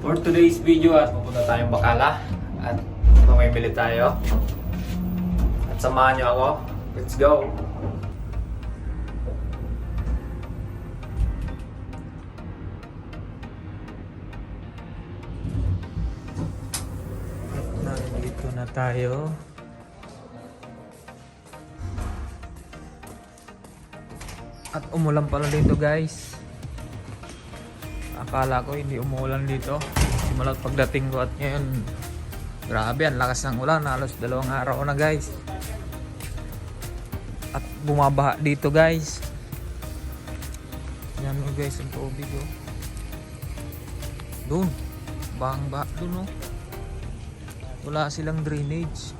For today's video at pupunta tayong Bacala at mamimili tayo. At samahan niyo ako. Let's go! At nandito na tayo. At umulan pala dito guys. Akala ko hindi umuulan dito. Simula pagdating ko at ngayon, grabe ang lakas ng ulan. Halos dalawang araw na guys. At bumabaha dito guys. Yan o guys ang tubig oh. Doon. Bahang baha doon oh. Wala silang drainage.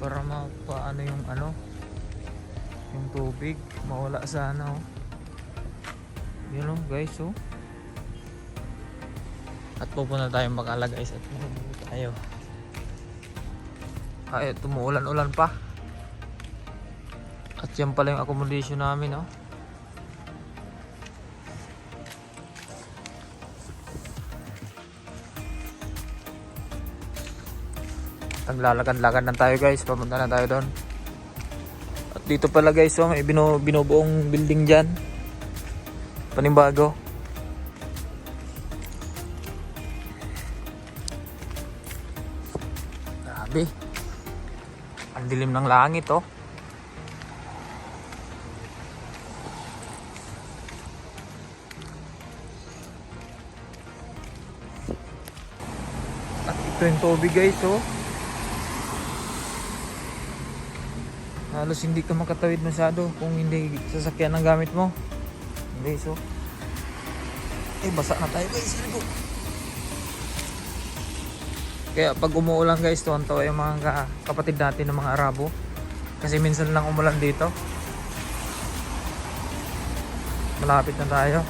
Para mapaano yung ano. Yung tubig. Mawala sana oh. Yun oh guys oh. At pupunta tayong Bacala guys at magbibili tayo. Ay, tumuulan-ulan pa. At yan pala yung accommodation namin oh. Naglalakad-lakad lang tayo guys, papunta na tayo doon. Dito pala guys, oh, may binu binubuong building dyan. Panibago. Grabe. Ang dilim ng langit oh. At ito yung tubig guys oh. Halos hindi ka makatawid masyado kung hindi sasakyan ang gamit mo. Guys oh. Eh basa na tayo guys. Po? Kaya pag umuulan guys, tuwan-tuwa yung mga ka- kapatid natin ng mga Arabo. Kasi minsan lang umulan dito. Malapit na tayo.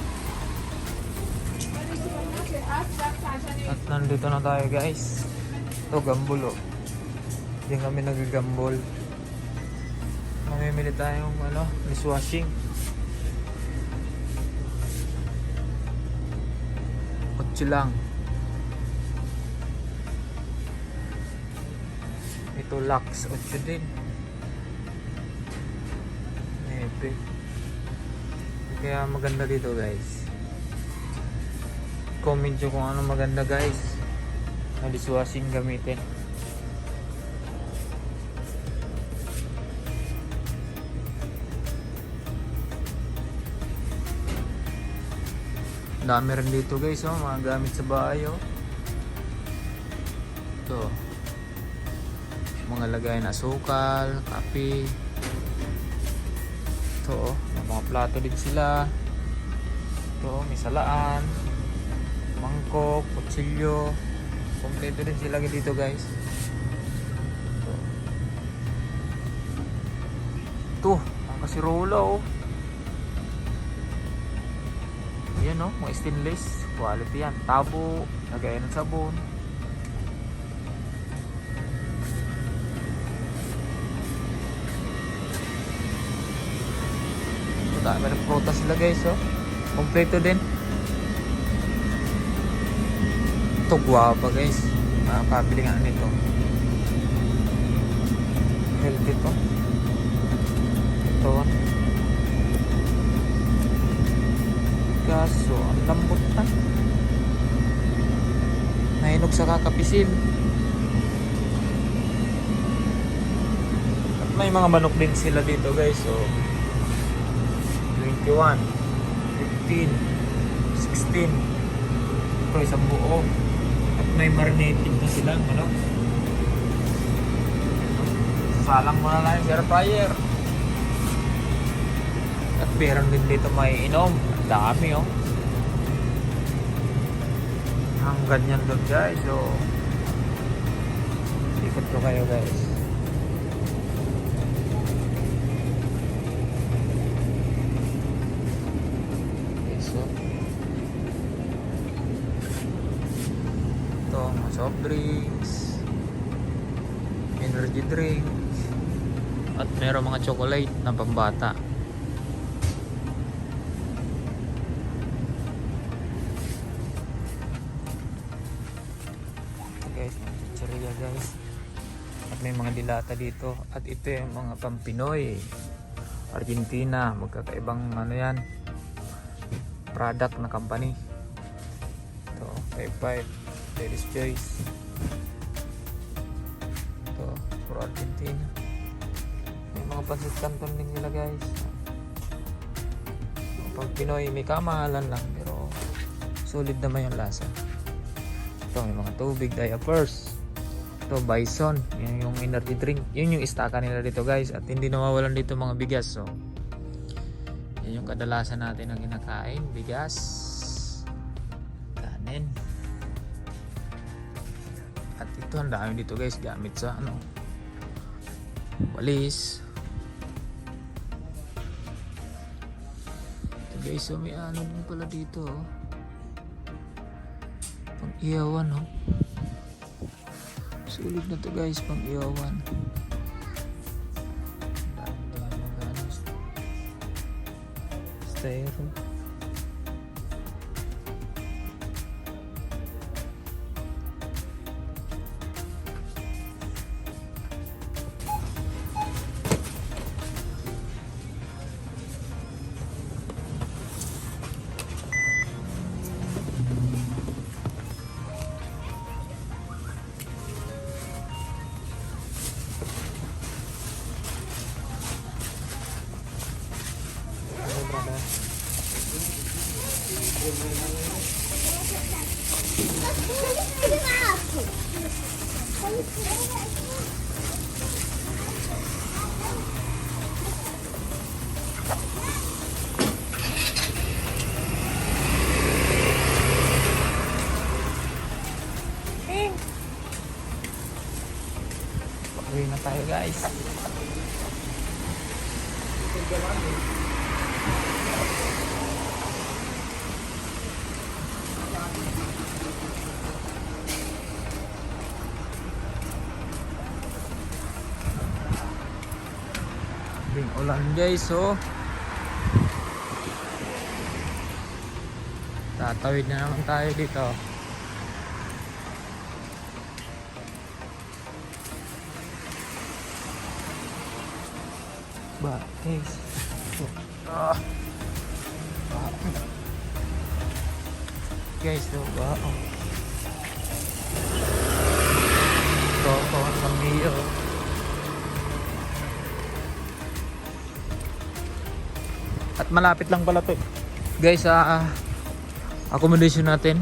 At nandito na tayo guys. Ito gambol oh. Diyan kami nagagambol. Mamimili tayong ano, dishwashing. Kotse lang. Ito Lux 8 din. Epic. Kaya maganda dito guys. Comment nyo kung ano maganda guys. Na dishwashing gamitin. Dami rin dito guys, oh, mga gamit sa bahay, oh. Ito. Mga lagay na asukal, kape. Ito, oh, mga plato din sila. Ito, may salaan, mangkok, kutsilyo. Kompleto din sila dito guys. Ito, ang kasirola, oh. Yan no, mga stainless. Quality yan. Tabo, lagayan ng sabon. Dami ng prutas sila guys oh. Kompleto din. Ito guwapa guys. Makakabili nga nito. Healthy to. Ito ah. Kaso, ang lambot na. Nahinog sa kakapisil. At may mga manok din sila dito guys. So, 21, 15, 16. Ito isang buo. At may marinated na silang manok. Salang mo na lang yung air fryer. At meron din dito may inom. Dami oh. Ang ganyan doon guys. So, ikot ko kayo guys. Okay, so, ito, mga soft drinks, energy drinks, At meron mga chocolate na pambata. Guys. At may mga dilata dito. At ito yung mga pampinoy. Argentina, magkakaibang ano yan. Product na company. Ito, 55, Ladies Choice. Ito, for Argentina. May mga pansit canton din nila guys. Pag Pinoy, may kamahalan lang pero solid naman yung lasa. Ito, may mga tubig, diapers. Ito, bison. Yan yung energy drink. Yun yung istaka nila dito guys. At hindi nawawalan dito mga bigas. So, yan yung kadalasan natin na kinakain. Bigas. Kanin. At ito, ang dami dito guys. Gamit sa ano. Walis. Ito guys, so may ano din pala dito. Oh. Pang iyawan oh. Sulit na to guys, pang iyawan. Dami din Pauwi na tayo guys. Ulan guys oh. Tatawid na naman tayo dito. Ba, guys. Ah. Guys, oh, ba. Oh. Ako, ang At malapit lang pala to. Guys, sa ah, accommodation natin.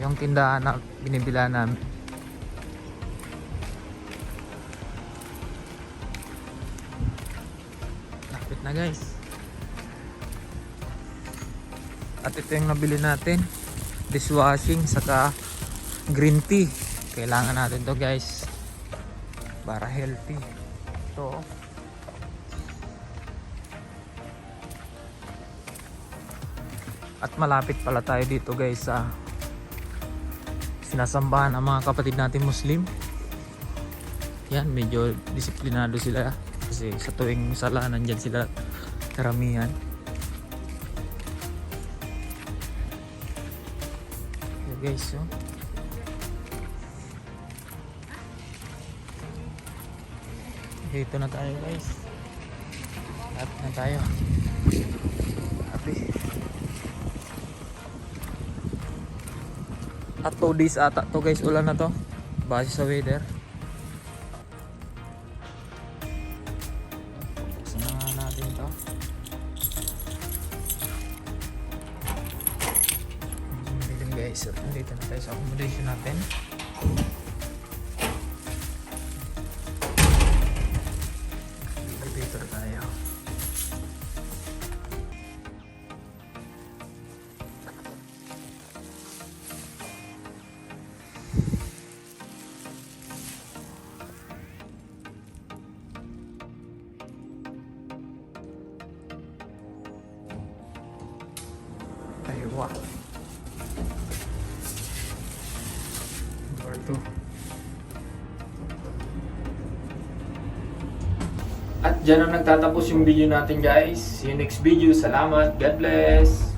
Yung tindahan na binibila namin. Lapit na guys. At ito yung nabili natin. Dishwashing saka green tea. Kailangan natin to guys. Para healthy. Ito. oh. At malapit pala tayo dito guys sa sinasambahan ng mga kapatid natin Muslim. Yan, medyo disiplinado sila kasi sa tuwing sala nandyan sila karamihan. Okay guys, so. Dito na tayo guys. Lapit na tayo. At 2 days ata to guys, ulan na to. Base sa weather. Buksan na natin to. Dito guys, so, nandito na tayo sa accommodation natin. Aywa. Door to. At dyan na nagtatapos yung video natin guys. See you next video. Salamat. God bless.